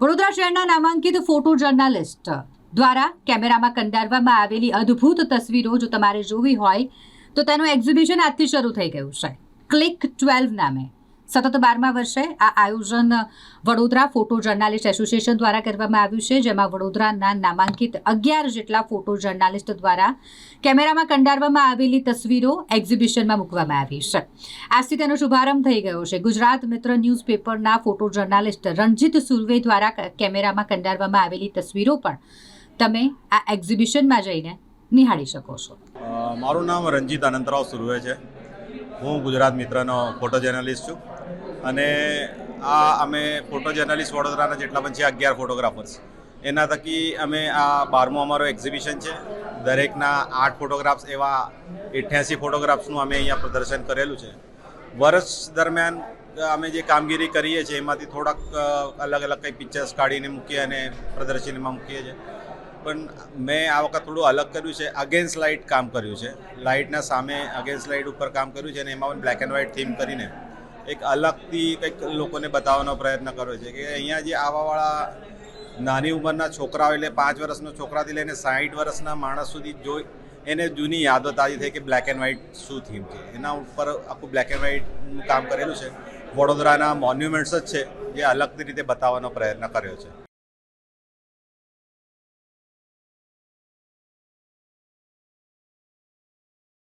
વડોદરા શહેરના નામાંકિત photo journalist દ્વારા કેમેરામાં કંડારવામાં આવેલી અદ્ભુત તસવીરો જો તમારે જોવી હોય, તો તેનું એક્ઝિબિશન આજથી શરૂ થઈ ગયું છે. ક્લિક ટ્વેલ્વ નામે. સતત બારમા વર્ષે આ આયોજન વડોદરા ફોટો જર્નાલિસ્ટ એસોસિએશન દ્વારા કરવામાં આવ્યું છે, જેમાં વડોદરાના નામાંકિત અગિયાર જેટલા ફોટો જર્નાલિસ્ટ દ્વારા કેમેરામાં કંડારવામાં આવેલી તસવીરો એક્ઝિબિશનમાં મૂકવામાં આવી છે. આજથી તેનો શુભારંભ થઈ ગયો છે. ગુજરાત મિત્ર ન્યૂઝપેપરના ફોટો જર્નાલિસ્ટ રણજીત સુરવે દ્વારા કેમેરામાં કંડારવામાં આવેલી તસવીરો પણ તમે આ એક્ઝિબિશનમાં જઈને નિહાળી શકો છો. મારું નામ રણજીત અનંતરાવ સુરવે છે. હું ગુજરાત મિત્રનો ફોટો જર્નાલિસ્ટ છું. અને આ અમે ફોટો જર્નલિસ્ટ વડોદરાના જેટલા પણ છે, અગિયાર ફોટોગ્રાફર્સ એના થકી અમે આ બારમું અમારો એક્ઝિબિશન છે. દરેકના આઠ ફોટોગ્રાફ્સ એવા અઠ્યાસી ફોટોગ્રાફ્સનું અમે અહીંયા પ્રદર્શન કરેલું છે. વર્ષ દરમિયાન અમે જે કામગીરી કરીએ છીએ, એમાંથી થોડાક અલગ અલગ કંઈ પિક્ચર્સ કાઢીને મૂકીએ અને પ્રદર્શનીમાં મૂકીએ છીએ. પણ મેં આ વખત થોડું અલગ કર્યું છે અગેન્સ્ટ લાઇટ કામ કર્યું છે. લાઇટના સામે અગેન્સ્ટ લાઇટ ઉપર કામ કર્યું છે અને એમાં પણ બ્લેક એન્ડ વ્હાઇટ થીમ કરીને એક અલગથી કંઈક લોકોને બતાવવાનો પ્રયત્ન કર્યો છે કે અહીંયા જે આવાવાળા નાની ઉંમરના છોકરાઓ એટલે પાંચ વર્ષનો છોકરાથી લઈને સાઠ વર્ષના માણસ સુધી જોઈ એને જૂની યાદો તાજી થઈ કે બ્લેક એન્ડ વ્હાઇટ શું થીમ છે. એના ઉપર આખું બ્લેક એન્ડ વ્હાઇટનું કામ કરેલું છે. વડોદરાના મોન્યુમેન્ટ્સ જ છે જે અલગથી રીતે બતાવવાનો પ્રયત્ન કર્યો છે.